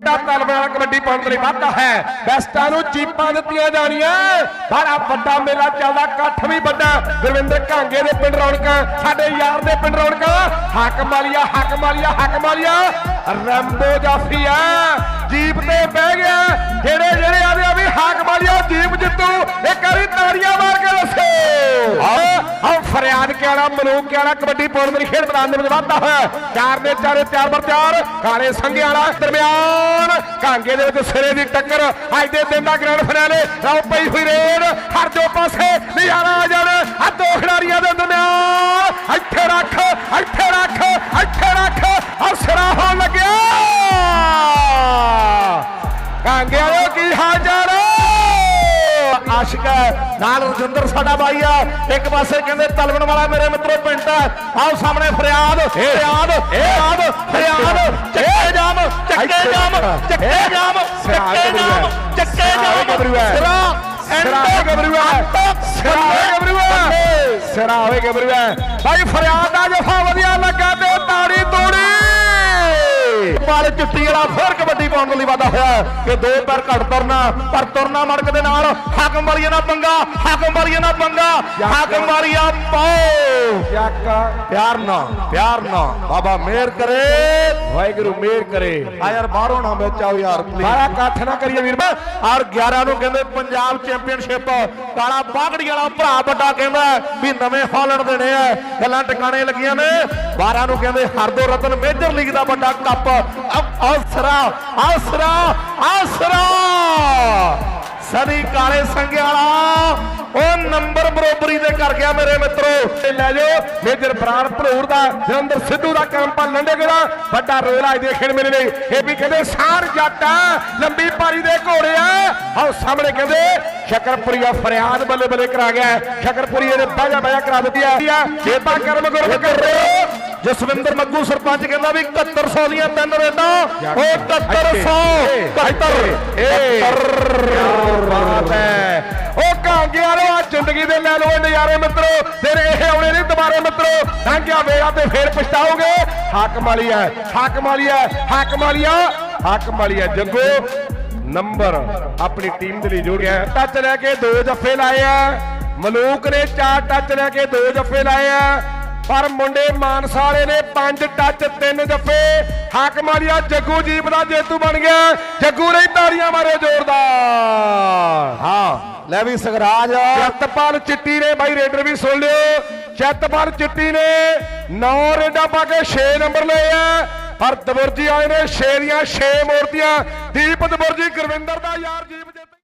ਵੱਡਾ ਤਲਬ ਕਬੱਡੀ ਪਾਉਣ ਦੇ ਲਈ ਵਾਧਾ ਹੈ। ਬੈਸਟਾਂ ਨੂੰ ਚੀਪਾਂ ਦਿੱਤੀਆਂ ਜਾਣੀਆਂ। ਬੜਾ ਵੱਡਾ ਮੇਲਾ ਚੱਲਦਾ, ਇਕੱਠ ਵੀ ਵੱਡਾ। ਗੁਰਵਿੰਦਰ ਘਾਂਗੇ ਦੇ ਪਿੰਡ ਰੌਣਕਾਂ, ਸਾਡੇ ਯਾਰ ਦੇ ਪਿੰਡ ਰੌਣਕਾਂ। ਹੱਕ ਮਾਲੀਆ ਹੱਕ ਮਾਲੀਆ ਹੱਕ ਮਾਲੀਆ। ਰੰਬੋ ਜਾਫੀਆ ਜੀਪ ਤੇ ਬਹਿ ਗਿਆ। ਜਿਹੜੇ ਜਿਹੜੇ ਆ ਜੀਪ ਜਿੱਤੂ ਇੱਕ ਵਾਰੀ ਤਾੜੀਆਂ ਮਾਰ ਕੇ ਦੱਸੋ। ਆ ਫਰਿਆਦ ਕਿਆੜਾ ਮਲੂਕ ਕਿਆੜਾ ਕਬੱਡੀ ਲਈ ਖੇਡ ਮੈਦਾਨ ਦੇ ਵਿੱਚ ਵਾਧਾ ਹੋਇਆ। ਚਾਰ ਦੇ ਚਾਰੇ ਤਿਆਰ ਬਰ ਤਿਆਰ। ਕਾਲੇ ਸੰਘਿਆਂ ਵਾਲਾ ਦਰਮਿਆਨ। ਕਾਂਗੇ ਦੇ ਵਿੱਚ ਸਿਰੇ ਦੀ ਟੱਕਰ। ਅੱਜ ਦੇ ਦਿਨ ਦਾ ਗ੍ਰੈਂਡ ਫਿਨਾਲੇ ਰਾਉ ਪਈ ਹੋਈ ਰੇਡ। ਹਰ ਦੋ ਪਾਸੇ ਨਜ਼ਾਰਾ ਆ ਜਾਣ ਆ ਦੋ ਖਿਡਾਰੀਆਂ ਦੇ ਦਰਮਿਆਨ। ਇੱਥੇ ਰੱਖ ਇੱਥੇ ਰੱਖ ਇੱਥੇ ਰੱਖ। ਆ ਸਿਰਾ ਹੋਣ ਲੱਗਿਆ। ਕਾਂਗੇ ਵਾਲਿਓ ਕੀ ਹਾਲ ਚਾਲ? ਆਸ਼ਿਕ ਹੈ। ਨਾਲ ਰਜਿੰਦਰ ਸਾਡਾ ਬਾਈ ਆ ਇੱਕ ਪਾਸੇ ਕਹਿੰਦੇ ਤਲਵਣ ਵਾਲਾ ਮੇਰੇ ਮਿੱਤਰੋ ਪਿੰਡ ਆ ਆਓ ਸਾਹਮਣੇ ਫਰਿਆਦ ਫਰਿਆਦ ਫਰਿਆਦ ਫਰਿਆਦ। ਚੱਕੇ ਜਾਮ ਚੱਕੇ ਜਾਮ ਚੱਕੇ ਜਾਮ ਚੱਕੇ ਜਾਮ ਚੱਕੇ ਜਾਮ। ਸਿਰਾ ਸਿਰਾ ਗੱਭਰੂ ਹੈ। ਸਿਰਾ ਗੱਭਰੂ ਹੈ। ਸਿਰਾ ਹੋਏ ਗੱਭਰੂ ਹੈ। ਭਾਈ ਫਰਿਆਦ ਦਾ ਜਫਾ ਵਧੀਆ ਲੱਗਾ ਚਿੱਟੀ ਵਾਲਾ ਫਿਰ ਕਬੱਡੀ ਪਾਉਣ ਦੇ ਲਈ ਵਾਦਾ ਹੋਇਆ ਕਿ ਦੋ ਪੈਰ ਘੱਟ ਤੁਰਨਾ ਪਰ ਤੁਰਨਾ ਮੜਕ ਦੇ ਨਾਲ ਹਾਕਮ ਵਾਲੀਆ ਨਾਲ ਪੰਗਾ ਹਾਕਮ ਵਾਲੀਆ ਨਾਲ ਪੰਗਾ ਹਾਕਮ ਵਾਲੀਆ ਪਾਓ ਪਿਆਰ ਨਾ ਪਿਆਰ ਨਾ ਬਾਬਾ ਮਿਹਰ ਕਰੇ ਵਾਹਿਗੁਰੂ ਮਿਹਰ ਕਰੇ। ਆ ਯਾਰ ਬਾਹਰੋਂ ਨਾ ਵਿੱਚ ਆਓ ਯਾਰ ਸਾਰਾ ਇਕੱਠ ਨਾ ਕਰੀਏ ਵੀਰ ਬਾ ਔਰ 11 ਨੂੰ ਕਹਿੰਦੇ ਪੰਜਾਬ ਚੈਂਪੀਅਨਸ਼ਿਪ। ਕਾਲਾ ਬਾਗੜੀ ਵਾਲਾ ਭਰਾ ਵੱਡਾ ਕਹਿੰਦਾ ਵੀ ਨਵੇਂ ਹਾਲੈਂਡ ਦੇਣੇ ਆ। ਗੱਲਾਂ ਟਿਕਾਣੇ ਲੱਗੀਆਂ ਨੇ। 12 ਨੂੰ ਕਹਿੰਦੇ ਹਰਦੋ ਰਤਨ ਮੇਜਰ ਲੀਗ ਦਾ ਵੱਡਾ ਕੱਪ। ਆਸਰਾ ਆਸਰਾ ਆਸਰਾ ਸਦੀ ਕਾਲੇ ਸੰਗੇ ਵਾਲਾ। ਉਹ ਨੰਬਰ ਬਰੋਬਰੀ ਦੇ ਕਰ ਗਿਆ ਮੇਰੇ ਮਿੱਤਰੋ। ਤੇ ਲੈ ਜਾਓ ਮੇਜਰ ਬਰਾੜ ਭਲੂਰ ਦਾ ਜਲੰਧਰ ਸਿੱਧੂ ਦਾ ਕੰਪਾ ਲੰਡੇਗੇ ਦਾ ਵੱਡਾ ਰੋਲ ਅੱਜ ਦੇ ਖੇਡ ਮੇਰੇ ਲਈ ਇਹ ਵੀ ਕਹਿੰਦੇ ਸਾਰ ਜੱਟ ਆ ਲੰਬੀ ਪਾਰੀ ਦੇ ਘੋੜੇ ਆ। ਆਓ ਸਾਹਮਣੇ ਕਹਿੰਦੇ ਸ਼ਕਰਪੁਰੀਆ ਫਰਿਆਦ ਬੱਲੇ ਬੱਲੇ ਕਰਾ ਗਿਆ। ਸ਼ਕਰਪੁਰੀ ਇਹਨੇ ਬਾਜਾ ਬਾਜਾ ਕਰਾ ਦਿੱਤੀ ਆ। ਜੇਤਾ ਕਰਮ ਗੁਰਮ ਕਰ ਜਸਵਿੰਦਰ ਮੱਗੂ ਸਰਪੰਚ ਕਹਿੰਦਾ ਵੀ 7100 ਦੀਆਂ ਤਿੰਨ ਰੇਡਾਂ ਉਹ 7100 71 ਬਾਤ ਹੈ। ਉਹ ਕਾਂਗੇ ਵਾਲੋ ਆ ਜ਼ਿੰਦਗੀ ਦੇ ਲੈ ਇਹ ਨਜ਼ਾਰੇ ਮਿੱਤਰੋ। ਫਿਰ ਇਹ ਆਉਣੇ ਨਹੀਂ ਦੁਬਾਰੇ ਮਿੱਤਰੋ। ਲੰਘਿਆ ਵੇਲਾ ਤੇ ਫੇਰ ਪਛਤਾਓਗੇ। ਹਾਕਮ ਵਾਲੀਆ ਹਾਕਮ ਵਾਲੀਆ ਹਾਕਮ ਵਾਲੀਆ ਹਾਕਮ ਵਾਲੀਆ ਜੱਗੋ ਨੰਬਰ ਆਪਣੀ ਟੀਮ ਦੇ ਲਈ ਜੋੜਿਆ ਟੱਚ ਲੈ ਕੇ ਦੋ ਜੱਫੇ ਲਾਏ ਆ। ਮਲੂਕ ਨੇ ਚਾਰ ਟੱਚ ਲੈ ਕੇ ਦੋ ਜੱਫੇ ਲਾਏ ਆ। ਪਰ ਮੁੰਡੇ ਮਾਨਸਾ ਵਾਲੇ ਨੇ ਪੰਜ ਟੱਚ ਤਿੰਨ ਜੱਫੇ। ਹਾਕਮ ਵਾਲੀਆ ਜੱਗੂ ਜੀਪ ਦਾ ਜੇਤੂ ਬਣ ਗਿਆ। ਜੱਗੂ ਲਈ ਤਾੜੀਆਂ ਮਾਰੋ ਜ਼ੋਰਦਾਰ। ਹਾਂ ਲੈ ਵੀ ਸਗਰਾਜ। ਚਤਪਾਲ ਚਿੱਟੀ ਨੇ ਬਾਈ ਰੇਡਰ ਵੀ ਸੁਣ ਲਿਓ। ਚਤਪਾਲ ਚਿੱਟੀ ਨੇ 9 ਰੇਡਾਂ ਪਾ ਕੇ 6 ਨੰਬਰ ਲਏ ਆ। ਪਰ ਦਬੁਰਜੀ ਆਏ ਨੇ 6 ਦੀਆਂ 6 ਮੂਰਤੀਆਂ ਦੀਪ ਦਬੁਰਜੀ ਗੁਰਵਿੰਦਰ ਦਾ ਯਾਰ ਜੀਪ